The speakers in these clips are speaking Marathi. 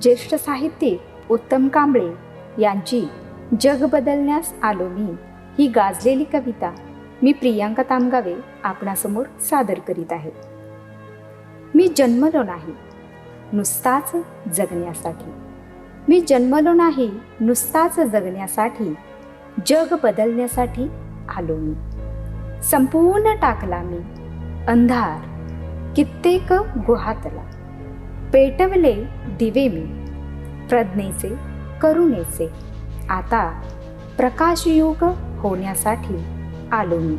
ज्येष्ठ साहित्यिक उत्तम कांबळे यांची जग बदलण्यास आलो मी. ही गाजलेली कविता मी प्रियांका तामगावे आपणासमोर सादर करीत आहे. मी जन्मलो नाही नुसताच जगण्यासाठी. मी जन्मलो नाही नुसताच जगण्यासाठी. जग बदलण्यासाठी आलो मी. संपूर्ण टाकला मी. अंधार कित्येक गुहातला. पेटवले दिवे मी. प्रज्ञेचे करुणेचे. आता प्रकाशयुग होण्यासाठी आलो मी.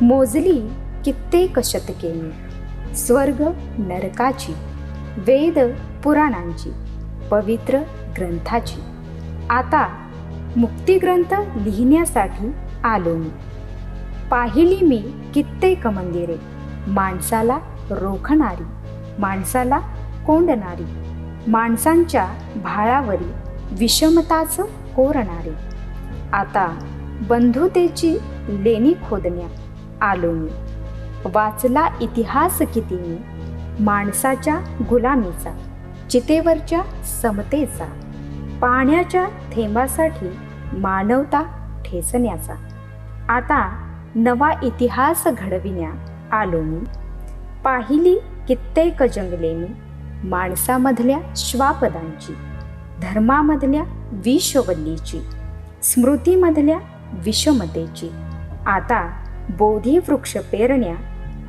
मोजली कित्येक शतके मी. स्वर्ग नरकाची वेद पुराणांची पवित्र ग्रंथाची. आता मुक्तिग्रंथ लिहिण्यासाठी आलो मी. पाहिली मी कित्येक मंदिरे. माणसाला रोखणारी माणसाला कोंडणारी माणसांच्या भाळावरी विषमताच कोरणारी आता बंधुतेची लेणी खोदण्या आलो मी. वाचला इतिहास किती मी माणसाच्या गुलामीचा चितेवरच्या समतेचा पाण्याच्या थेंबासाठी मानवता ठेचण्याचा. आता नवा इतिहास घडविण्या आलो मी. पाहिली कित्येक जंगले मी माणसामधल्या श्वापदांची धर्मामधल्या विषवल्लीची स्मृतीमधल्या विषमतेची. आता बोधी वृक्ष पेरण्या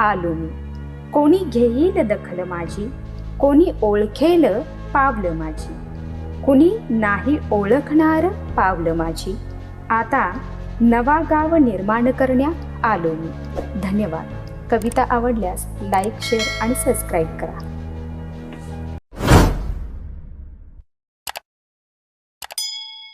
आलो मी. कोणी घेईल दखल माझी? कोणी ओळखेल पावलं माझी? कुणी नाही ओळखणार पावलं माझी? आता नवा गाव निर्माण करण्या आलो मी. धन्यवाद. कविता आवडल्यास लाईक शेअर आणि सबस्क्राईब करा.